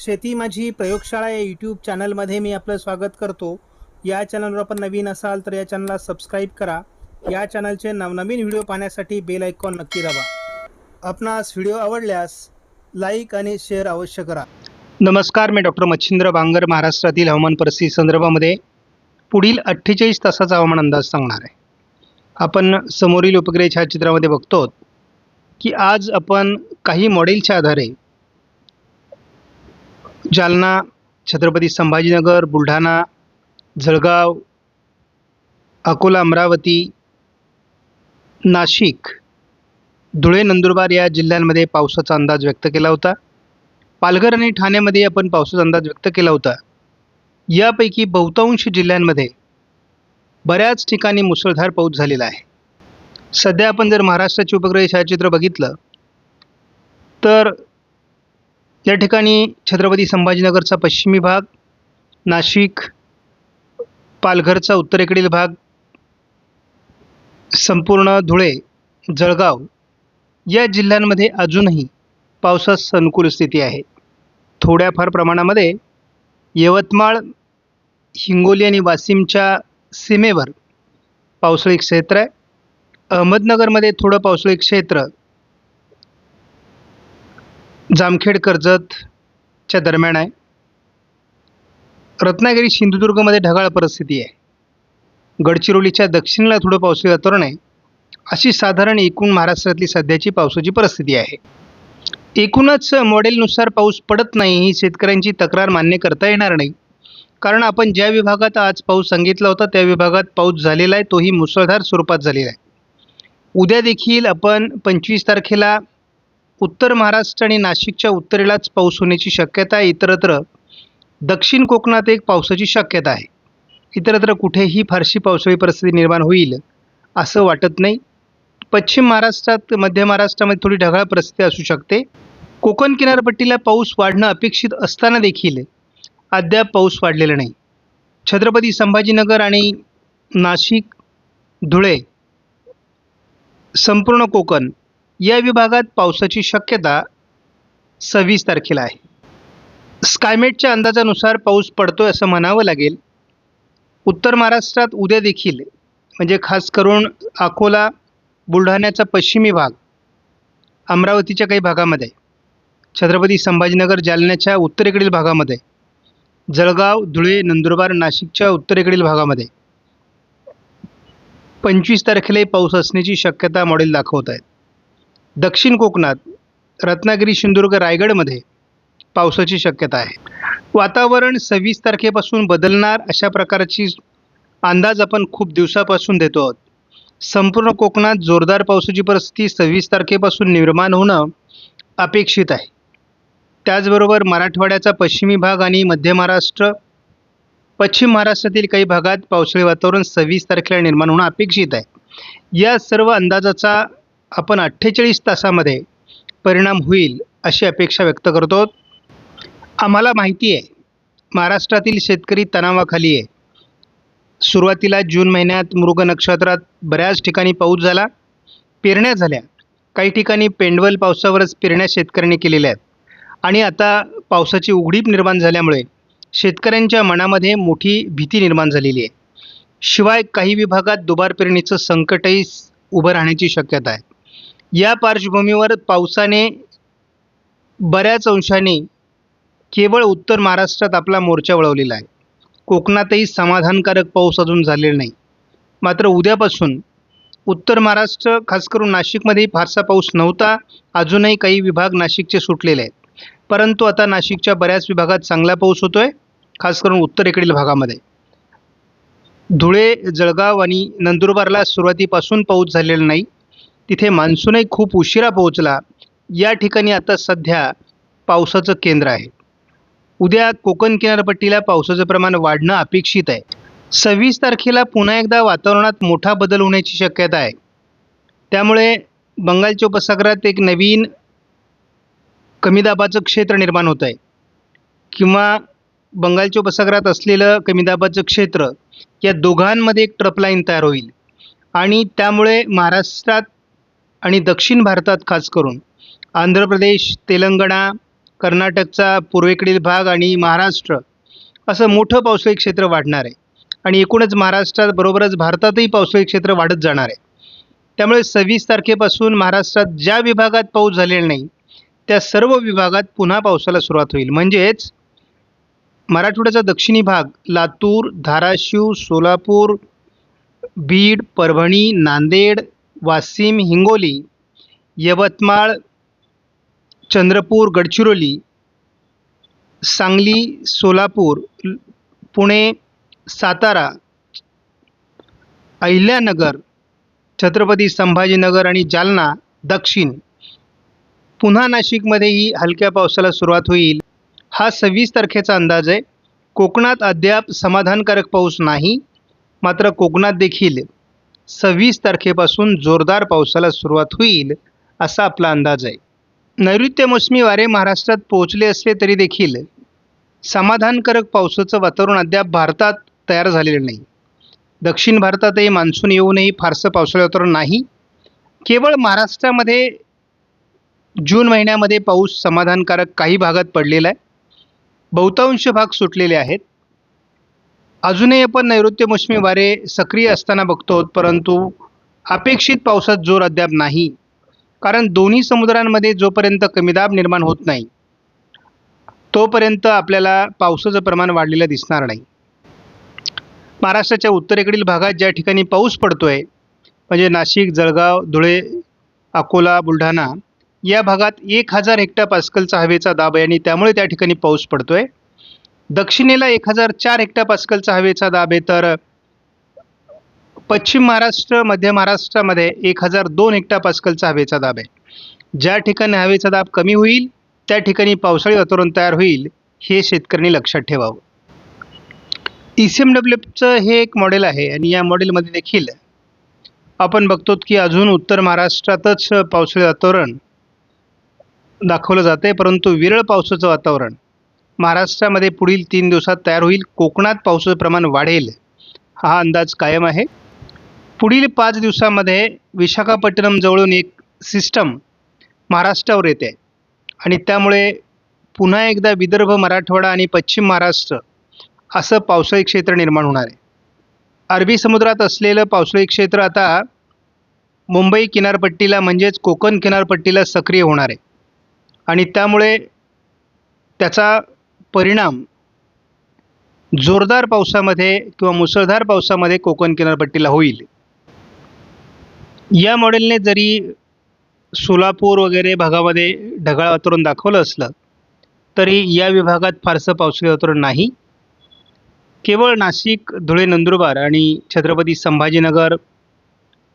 शेती माझी प्रयोगशाळा या यूट्यूब चॅनलमध्ये मी आपलं स्वागत करतो. या चॅनलवर आपण नवीन असाल तर या चॅनलला सबस्क्राईब करा. या चॅनलचे नवनवीन व्हिडिओ पाहण्यासाठी बेल आयकॉन नक्की दाबा. आपणास व्हिडिओ आवडल्यास लाईक आणि शेअर अवश्य करा. नमस्कार मी डॉक्टर मच्छिंद्र बांगर महाराष्ट्रातील हवामान परिस्थिती संदर्भामध्ये पुढील अठ्ठेचाळीस तासाचा हवामान अंदाज सांगणार आहे. आपण समोरील उपग्रह छायाचित्रामध्ये बघतो की आज आपण काही मॉडेलच्या आधारे जालना छत्रपती संभाजीनगर बुलढाणा जळगाव अकोला अमरावती नाशिक धुळे नंदुरबार या जिल्ह्यांमध्ये पावसाचा अंदाज व्यक्त केला होता. पालघर आणि ठाण्यामध्ये आपण पावसाचा अंदाज व्यक्त केला होता. यापैकी बहुतांश जिल्ह्यांमध्ये बऱ्याच ठिकाणी मुसळधार पाऊस झालेला आहे. सध्या आपण जर महाराष्ट्राचे उपग्रह छायाचित्र बघितलं तर या ठिकाणी छत्रपती संभाजीनगरचा पश्चिमी भाग नाशिक पालघरचा उत्तरेकडील भाग संपूर्ण धुळे जळगाव या जिल्ह्यांमध्ये अजूनही पावसास अनुकूल स्थिती आहे. थोड्याफार प्रमाणामध्ये यवतमाळ हिंगोली आणि वाशिमच्या सीमेवर पावसाळी क्षेत्र आहे. अहमदनगरमध्ये थोडं पावसाळी क्षेत्र जामखेड कर्जतच्या दरम्यान आहे. रत्नागिरी सिंधुदुर्गमध्ये ढगाळ परिस्थिती आहे. गडचिरोलीच्या दक्षिणेला थोडं पावसाळी वातावरण आहे. अशी साधारण एकूण महाराष्ट्रातली सध्याची पावसाची परिस्थिती आहे. एकूणच मॉडेलनुसार पाऊस पडत नाही ही शेतकऱ्यांची तक्रार मान्य करता येणार नाही. कारण आपण ज्या विभागात आज पाऊस सांगितला होता त्या विभागात पाऊस झालेला आहे तोही मुसळधार स्वरूपात झालेला आहे. उद्या देखील आपण पंचवीस तारखेला उत्तर महाराष्ट्र आणि नाशिकच्या उत्तरेलाच पाऊस होण्याची शक्यता आहे. इतरत्र दक्षिण कोकणात एक पावसाची शक्यता आहे. इतरत्र कुठेही फारशी पावसाळी परिस्थिती निर्माण होईल असं वाटत नाही. पश्चिम महाराष्ट्रात मध्य महाराष्ट्रामध्ये थोडी ढगाळ परिस्थिती असू शकते. कोकण किनारपट्टीला पाऊस वाढणं अपेक्षित असताना देखील अद्याप पाऊस वाढलेला नाही. छत्रपती संभाजीनगर आणि नाशिक धुळे संपूर्ण कोकण या विभागात पावसाची शक्यता सव्वीस तारखेला आहे. स्कायमेटच्या अंदाजानुसार पाऊस पडतोय असं म्हणावं लागेल. उत्तर महाराष्ट्रात उद्या देखील म्हणजे खास करून अकोला बुलढाण्याचा पश्चिमी भाग अमरावतीच्या काही भागामध्ये छत्रपती संभाजीनगर जालन्याच्या उत्तरेकडील भागामध्ये जळगाव धुळे नंदुरबार नाशिकच्या उत्तरेकडील भागामध्ये पंचवीस तारखेलाही पाऊस असण्याची शक्यता मॉडेल दाखवत आहेत. दक्षिण कोकणात रत्नागिरी सिंधुदुर्ग रायगडमध्ये पावसाची शक्यता आहे. वातावरण सव्वीस तारखेपासून बदलणार अशा प्रकारची अंदाज आपण खूप दिवसापासून देतो आहोत. संपूर्ण कोकणात जोरदार पावसाची परिस्थिती सव्वीस तारखेपासून निर्माण होणं अपेक्षित आहे. त्याचबरोबर मराठवाड्याचा पश्चिमी भाग आणि मध्य महाराष्ट्र पश्चिम महाराष्ट्रातील काही भागात पावसाळी वातावरण सव्वीस तारखेला निर्माण होणं अपेक्षित आहे. या सर्व अंदाजाचा आपण अठ्ठेचाळीस तासामध्ये परिणाम होईल अशी अपेक्षा व्यक्त करतो. आम्हाला माहिती आहे महाराष्ट्रातील शेतकरी तणावाखाली आहे. सुरुवातीला जून महिन्यात मृग नक्षत्रात बऱ्याच ठिकाणी पाऊस झाला. पेरण्या झाल्या. काही ठिकाणी पेंडवल पावसावरच पेरण्या शेतकऱ्यांनी केलेल्या आहेत. आणि आता पावसाची उघडीप निर्माण झाल्यामुळे शेतकऱ्यांच्या मनामध्ये मोठी भीती निर्माण झालेली आहे. शिवाय काही विभागात दुबार पेरणीचं संकटही उभं राहण्याची शक्यता आहे. या पार्श्वभूमीवर पावसाने बऱ्याच अंशाने केवळ उत्तर महाराष्ट्रात आपला मोर्चा वळवलेला आहे. कोकणातही समाधानकारक पाऊस अजून झालेला नाही. मात्र उद्यापासून उत्तर महाराष्ट्र खास करून नाशिकमध्ये फारसा पाऊस नव्हता अजूनही काही विभाग नाशिकचे सुटलेले आहेत. परंतु आता नाशिकच्या बऱ्याच विभागात चांगला पाऊस होतो आहे खास करून उत्तरेकडील भागामध्ये. धुळे जळगाव आणि नंदुरबारला सुरुवातीपासून पाऊस झालेला नाही. तिथे मान्सूनही खूप उशिरा पोहोचला. या ठिकाणी आता सध्या पावसाचं केंद्र आहे. उद्या कोकण किनारपट्टीला पावसाचं प्रमाण वाढणं अपेक्षित आहे. सव्वीस तारखेला पुन्हा एकदा वातावरणात मोठा बदल होण्याची शक्यता आहे. त्यामुळे बंगालच्या उपसागरात एक नवीन कमी दाबाचं क्षेत्र निर्माण होत आहे. किंवा बंगालच्या उपसागरात असलेलं कमी दाबाचं क्षेत्र या दोघांमध्ये एक ट्रपलाईन तयार होईल. आणि त्यामुळे महाराष्ट्रात आणि दक्षिण भारतात खास करून आंध्र प्रदेश तेलंगणा कर्नाटकचा पूर्वेकडील भाग आणि महाराष्ट्र असं मोठं पावसाळी क्षेत्र वाढणार आहे. आणि एकूणच महाराष्ट्राबरोबरच भारतातही पावसाळी क्षेत्र वाढत जाणार आहे. त्यामुळे सव्वीस तारखेपासून महाराष्ट्रात ज्या विभागात पाऊस झालेला नाही त्या सर्व विभागात पुन्हा पावसाला सुरुवात होईल. म्हणजेच मराठवाड्याचा दक्षिणी भाग लातूर धाराशिव सोलापूर बीड परभणी नांदेड वाशिम हिंगोली यवतमाळ चंद्रपूर गडचिरोली सांगली सोलापूर पुणे सातारा अहिल्यानगर छत्रपती संभाजीनगर आणि जालना दक्षिण. पुन्हा नाशिकमध्येही हलक्या पावसाला सुरुवात होईल. हा सव्वीस तारखेचा अंदाज आहे. कोकणात अद्याप समाधानकारक पाऊस नाही. मात्र कोकणात देखील सव्वीस तारखेपासून जोरदार पावसाला सुरुवात होईल असा आपला अंदाज आहे. नैऋत्य मोसमी वारे महाराष्ट्रात पोहोचले असले तरी देखील समाधानकारक पावसाचं वातावरण अद्याप भारतात तयार झालेलं नाही. दक्षिण भारतातही मान्सून येऊनही फारसं पावसाळी वातावरण नाही. केवळ महाराष्ट्रामध्ये जून महिन्यामध्ये पाऊस समाधानकारक काही भागात पडलेला आहे. बहुतांश भाग सुटलेले आहेत. अजूनही आपण नैऋत्य मोसमी वारे सक्रिय असताना बघतो परंतु अपेक्षित पावसात जोर अद्याप नाही. कारण दोन्ही समुद्रांमध्ये जोपर्यंत कमीदाब निर्माण होत नाही तोपर्यंत आपल्याला पावसाचं प्रमाण वाढलेलं दिसणार नाही. महाराष्ट्राच्या उत्तरेकडील भागात ज्या ठिकाणी पाऊस पडतो आहे म्हणजे नाशिक जळगाव धुळे अकोला बुलढाणा या भागात एक हजार हेक्टर पास्कलचा हवेचा दाब आहे आणि त्यामुळे त्या ठिकाणी पाऊस पडतो आहे दक्षिणेला एक हजार चार हेक्टर पास्कलचा हवेचा दाब आहे. तर पश्चिम महाराष्ट्र मध्य महाराष्ट्रामध्ये एक हजार दोन हेक्टर पास्कलचा हवेचा दाब आहे. ज्या ठिकाणी हवेचा दाब कमी होईल त्या ठिकाणी पावसाळी वातावरण तयार होईल हे शेतकऱ्यांनी लक्षात ठेवावं. ई सी एम डब्ल्यूचं हे एक मॉडेल आहे आणि या मॉडेलमध्ये देखील आपण बघतो की अजून उत्तर महाराष्ट्रातच पावसाळी वातावरण दाखवलं जातं आहे परंतु विरळ पावसाचं वातावरण महाराष्ट्रामध्ये पुढील तीन दिवसात तयार होईल. कोकणात पावसाचं प्रमाण वाढेल. हा अंदाज कायम आहे. पुढील पाच दिवसामध्ये विशाखापट्टणमजवळून एक सिस्टम महाराष्ट्रावर येते. आणि त्यामुळे पुन्हा एकदा विदर्भ मराठवाडा आणि पश्चिम महाराष्ट्र असं पावसाळी क्षेत्र निर्माण होणार आहे. अरबी समुद्रात असलेलं पावसाळी क्षेत्र आता मुंबई किनारपट्टीला म्हणजेच कोकण किनारपट्टीला सक्रिय होणार आहे. आणि त्यामुळे त्याचा परिणाम जोरदार पावसामध्ये किंवा मुसळधार पावसामध्ये कोकण किनारपट्टीला होईल. या मॉडेलने जरी सोलापूर वगैरे भागामध्ये ढगाळ वातावरण दाखवलं असलं तरी या विभागात फारसं पावसाळी वातावरण नाही. केवळ नाशिक धुळे नंदुरबार आणि छत्रपती संभाजीनगर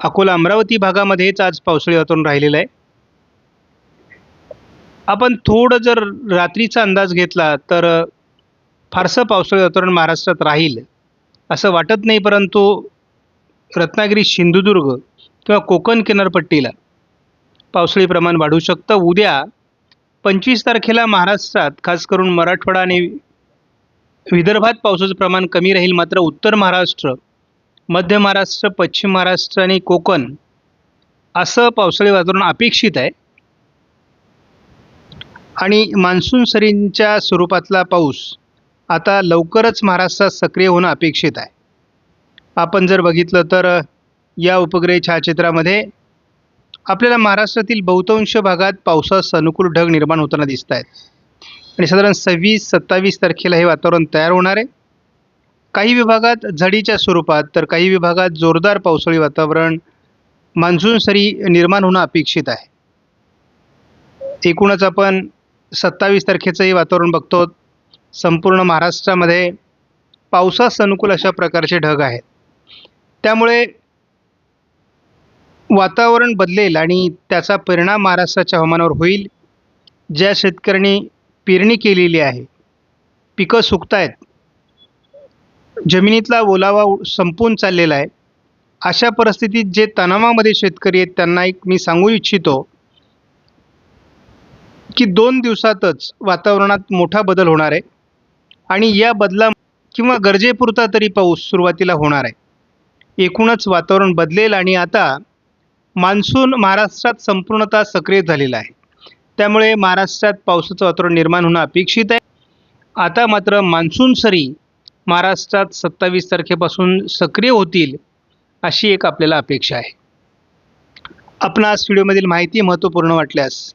अकोला अमरावती भागामध्येच आज पावसाळी वातावरण राहिलेलं आहे. आपण थोडं जर रात्रीचा अंदाज घेतला तर फारसं पावसाळी वातावरण महाराष्ट्रात राहील असं वाटत नाही परंतु रत्नागिरी सिंधुदुर्ग किंवा कोकण किनारपट्टीला पावसाळी प्रमाण वाढू शकतं. उद्या पंचवीस तारखेला महाराष्ट्रात खास करून मराठवाडा आणि विदर्भात पावसाचं प्रमाण कमी राहील मात्र उत्तर महाराष्ट्र मध्य महाराष्ट्र पश्चिम महाराष्ट्र आणि कोकण असं पावसाळी वातावरण अपेक्षित आहे. आणि मान्सून सरींच्या स्वरूपातला पाऊस आता लवकरच महाराष्ट्रात सक्रिय होणं अपेक्षित आहे. आपण जर बघितलं तर या उपग्रह छायाचित्रामध्ये आपल्याला महाराष्ट्रातील बहुतांश भागात पावसास अनुकूल ढग निर्माण होताना दिसत आहेत. आणि साधारण सव्वीस सत्तावीस तारखेला हे वातावरण तयार होणार आहे. काही विभागात झडीच्या स्वरूपात तर काही विभागात जोरदार पावसाळी वातावरण मान्सून सरी निर्माण होणं अपेक्षित आहे. एकूणच आपण सत्तावीस तारखेचंही वातावरण बघतो. संपूर्ण महाराष्ट्रामध्ये पावसास अनुकूल अशा प्रकारचे ढग आहेत. त्यामुळे वातावरण बदलेल आणि त्याचा परिणाम महाराष्ट्राच्या हवामानावर होईल. ज्या शेतकऱ्यांनी पेरणी केलेली आहे पिकं सुकत आहेत जमिनीतला ओलावा संपून चाललेला आहे. अशा परिस्थितीत जे तणावामध्ये शेतकरी आहेत त्यांना एक मी सांगू इच्छितो की दोन दिवसातच वातावरणात मोठा बदल होणार आहे. आणि या बदला किंवा गरजेपुरता तरी पाऊस सुरुवातीला होणार आहे. एकूणच वातावरण बदलेल आणि आता मान्सून महाराष्ट्रात संपूर्णतः सक्रिय झालेला आहे. त्यामुळे महाराष्ट्रात पावसाचं वातावरण निर्माण होणं अपेक्षित आहे. आता मात्र मान्सून सरी महाराष्ट्रात सत्तावीस तारखेपासून सक्रिय होतील अशी एक आपल्याला अपेक्षा आहे. आपणास व्हिडिओमधील माहिती महत्त्वपूर्ण वाटल्यास